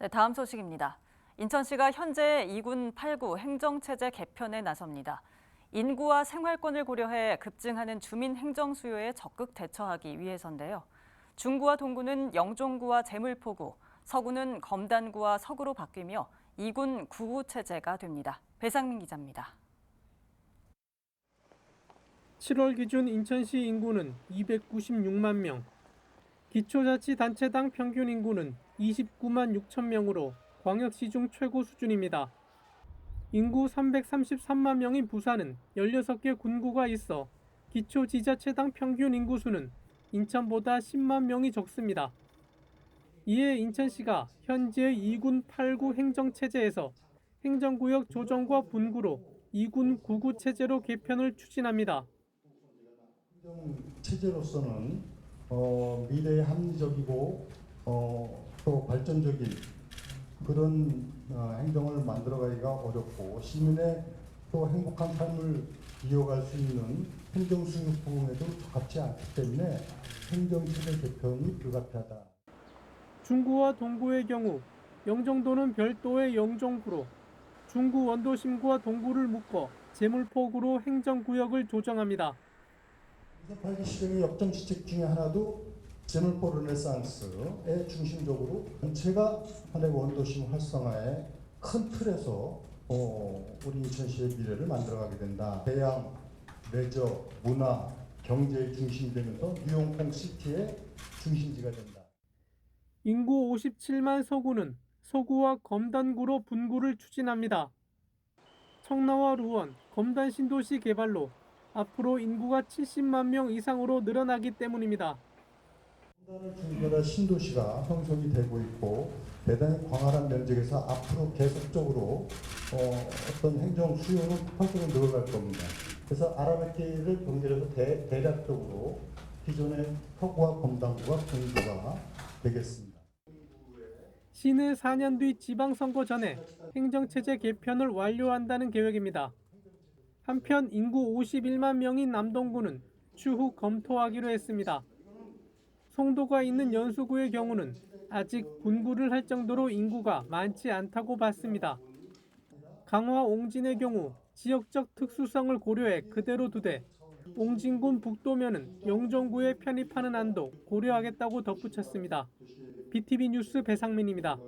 네, 다음 소식입니다. 인천시가 현재 2군 8구 행정체제 개편에 나섭니다. 인구와 생활권을 고려해 급증하는 주민 행정 수요에 적극 대처하기 위해서인데요. 중구와 동구는 영종구와 제물포구, 서구는 검단구와 서구로 바뀌며 2군 9구 체제가 됩니다. 배상민 기자입니다. 7월 기준 인천시 인구는 296만 명, 기초자치단체당 평균 인구는 29만 6천 명으로 광역시 중 최고 수준입니다. 인구 333만 명인 부산은 16개 군구가 있어 기초지자체당 평균 인구수는 인천보다 10만 명이 적습니다. 이에 인천시가 현재 2군 8구 행정체제에서 행정구역 조정과 분구로 2군 9구 체제로 개편을 추진합니다. 체제로서는 어, 미래에 합리적이고 어, 또 발전적인 그런 어, 행정을 만들어가기가 어렵고 시민의 또 행복한 삶을 이어갈 수 있는 행정 수육 부분에도 적합지 않기 때문에 행정 체제 개편이 불가피하다. 중구와 동구의 경우 영종도는 별도의 영종구로 중구 원도심구와 동구를 묶어 제물포구로 행정구역을 조정합니다. 2008기 시정의 역점 지책 중에 하나도 제물포 르네상스의 중심적으로 전체가 하나의 원도심 활성화의 큰 틀에서 어, 우리 인천시의 미래를 만들어가게 된다. 대양, 레저, 문화, 경제의 중심이 되면서 뉴용콩 시티의 중심지가 된다. 인구 57만 서구는 서구와 검단구로 분구를 추진합니다. 청라와 루원, 검단 신도시 개발로 앞으로 인구가 70만 명 이상으로 늘어나기 때문입니다. 공단을 중심으로 신도시가 형성이 되고 있고 대단히 광활한 면적에서 앞으로 계속적으로 어, 어떤 행정 수요는 폭발적으로 늘어날 겁니다. 그래서 아라뱃길을 경계해서 대, 대략적으로 기존의 서구와 검단구가 공구가 되겠습니다. 시는 4년 뒤 지방선거 전에 행정체제 개편을 완료한다는 계획입니다. 한편 인구 51만 명인 남동구는 추후 검토하기로 했습니다. 송도가 있는 연수구의 경우는 아직 분구를 할 정도로 인구가 많지 않다고 봤습니다. 강화 옹진의 경우 지역적 특수성을 고려해 그대로 두되 옹진군 북도면은 영종구에 편입하는 안도 고려하겠다고 덧붙였습니다. BTV 뉴스 배상민입니다.